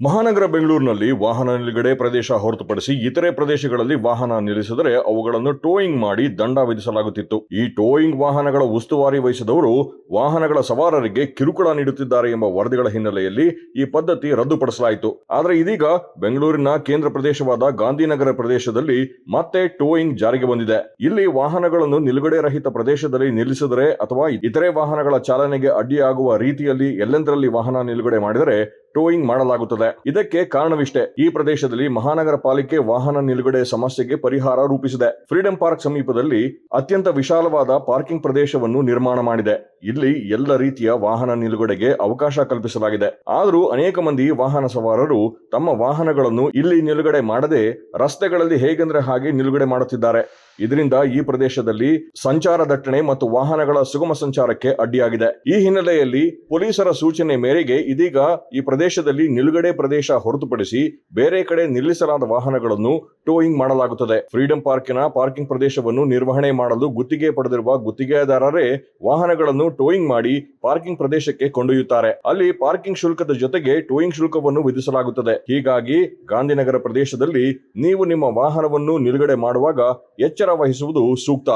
ಮಹಾನಗರ ಬೆಂಗಳೂರಿನಲ್ಲಿ ವಾಹನ ನಿಲುಗಡೆ ಪ್ರದೇಶ ಹೊರತುಪಡಿಸಿ ಇತರೆ ಪ್ರದೇಶಗಳಲ್ಲಿ ವಾಹನ ನಿಲ್ಲಿಸಿದರೆ ಅವುಗಳನ್ನು ಟೋಯಿಂಗ್ ಮಾಡಿ ದಂಡ ವಿಧಿಸಲಾಗುತ್ತಿತ್ತು. ಈ ಟೋಯಿಂಗ್ ವಾಹನಗಳ ಉಸ್ತುವಾರಿ ವಹಿಸಿದವರು ವಾಹನಗಳ ಸವಾರರಿಗೆ ಕಿರುಕುಳ ನೀಡುತ್ತಿದ್ದಾರೆ ಎಂಬ ವರದಿಗಳ ಹಿನ್ನೆಲೆಯಲ್ಲಿ ಈ ಪದ್ಧತಿ ರದ್ದುಪಡಿಸಲಾಯಿತು. ಆದರೆ ಇದೀಗ ಬೆಂಗಳೂರಿನ ಕೇಂದ್ರ ಪ್ರದೇಶವಾದ ಗಾಂಧಿನಗರ ಪ್ರದೇಶದಲ್ಲಿ ಮತ್ತೆ ಟೋಯಿಂಗ್ ಜಾರಿಗೆ ಬಂದಿದೆ. ಇಲ್ಲಿ ವಾಹನಗಳನ್ನು ನಿಲುಗಡೆ ರಹಿತ ಪ್ರದೇಶದಲ್ಲಿ ನಿಲ್ಲಿಸಿದರೆ ಅಥವಾ ಇತರೆ ವಾಹನಗಳ ಚಾಲನೆಗೆ ಅಡ್ಡಿಯಾಗುವ ರೀತಿಯಲ್ಲಿ ಎಲ್ಲೆಂದರಲ್ಲಿ ವಾಹನ ನಿಲುಗಡೆ ಮಾಡಿದರೆ ಟೋಯಿಂಗ್ ಮಾಡಲಾಗುತ್ತದೆ. ಇದಕ್ಕೆ ಕಾರಣವಿಷ್ಟೇ, ಈ ಪ್ರದೇಶದಲ್ಲಿ ಮಹಾನಗರ ಪಾಲಿಕೆ ವಾಹನ ನಿಲುಗಡೆ ಸಮಸ್ಯೆಗೆ ಪರಿಹಾರ ರೂಪಿಸಿದೆ. ಫ್ರೀಡಂ ಪಾರ್ಕ್ ಸಮೀಪದಲ್ಲಿ ಅತ್ಯಂತ ವಿಶಾಲವಾದ ಪಾರ್ಕಿಂಗ್ ಪ್ರದೇಶವನ್ನು ನಿರ್ಮಾಣ ಮಾಡಿದೆ. ಇಲ್ಲಿ ಎಲ್ಲ ರೀತಿಯ ವಾಹನ ನಿಲುಗಡೆಗೆ ಅವಕಾಶ ಕಲ್ಪಿಸಲಾಗಿದೆ. ಆದರೂ ಅನೇಕ ಮಂದಿ ವಾಹನ ಸವಾರರು ತಮ್ಮ ವಾಹನಗಳನ್ನು ಇಲ್ಲಿ ನಿಲುಗಡೆ ಮಾಡದೆ ರಸ್ತೆಗಳಲ್ಲಿ ಹೇಗೆಂದ್ರೆ ಹಾಗೆ ನಿಲುಗಡೆ ಮಾಡುತ್ತಿದ್ದಾರೆ. ಇದರಿಂದ ಈ ಪ್ರದೇಶದಲ್ಲಿ ಸಂಚಾರ ದಟ್ಟಣೆ ಮತ್ತು ವಾಹನಗಳ ಸುಗಮ ಸಂಚಾರಕ್ಕೆ ಅಡ್ಡಿಯಾಗಿದೆ. ಈ ಹಿನ್ನೆಲೆಯಲ್ಲಿ ಪೊಲೀಸರ ಸೂಚನೆ ಮೇರೆಗೆ ಇದೀಗ ಈ ಪ್ರದೇಶದಲ್ಲಿ ನಿಲುಗಡೆ ಪ್ರದೇಶ ಹೊರತುಪಡಿಸಿ ಬೇರೆ ಕಡೆ ನಿಲ್ಲಿಸಲಾದ ವಾಹನಗಳನ್ನು ಟೋಯಿಂಗ್ ಮಾಡಲಾಗುತ್ತದೆ. ಫ್ರೀಡಂ ಪಾರ್ಕಿನ ಪಾರ್ಕಿಂಗ್ ಪ್ರದೇಶವನ್ನು ನಿರ್ವಹಣೆ ಮಾಡಲು ಗುತ್ತಿಗೆ ಪಡೆದಿರುವ ಗುತ್ತಿಗೆದಾರರೇ ವಾಹನಗಳನ್ನು ಟೋಯಿಂಗ್ ಮಾಡಿ ಪಾರ್ಕಿಂಗ್ ಪ್ರದೇಶಕ್ಕೆ ಕೊಂಡೊಯ್ಯುತ್ತಾರೆ. ಅಲ್ಲಿ ಪಾರ್ಕಿಂಗ್ ಶುಲ್ಕದ ಜೊತೆಗೆ ಟೋಯಿಂಗ್ ಶುಲ್ಕವನ್ನು ವಿಧಿಸಲಾಗುತ್ತದೆ. ಹೀಗಾಗಿ ಗಾಂಧಿನಗರ ಪ್ರದೇಶದಲ್ಲಿ ನೀವು ನಿಮ್ಮ ವಾಹನವನ್ನು ನಿಲುಗಡೆ ಮಾಡುವಾಗ ಎಚ್ಚರ ವಹಿಸುವುದು ಸೂಕ್ತ.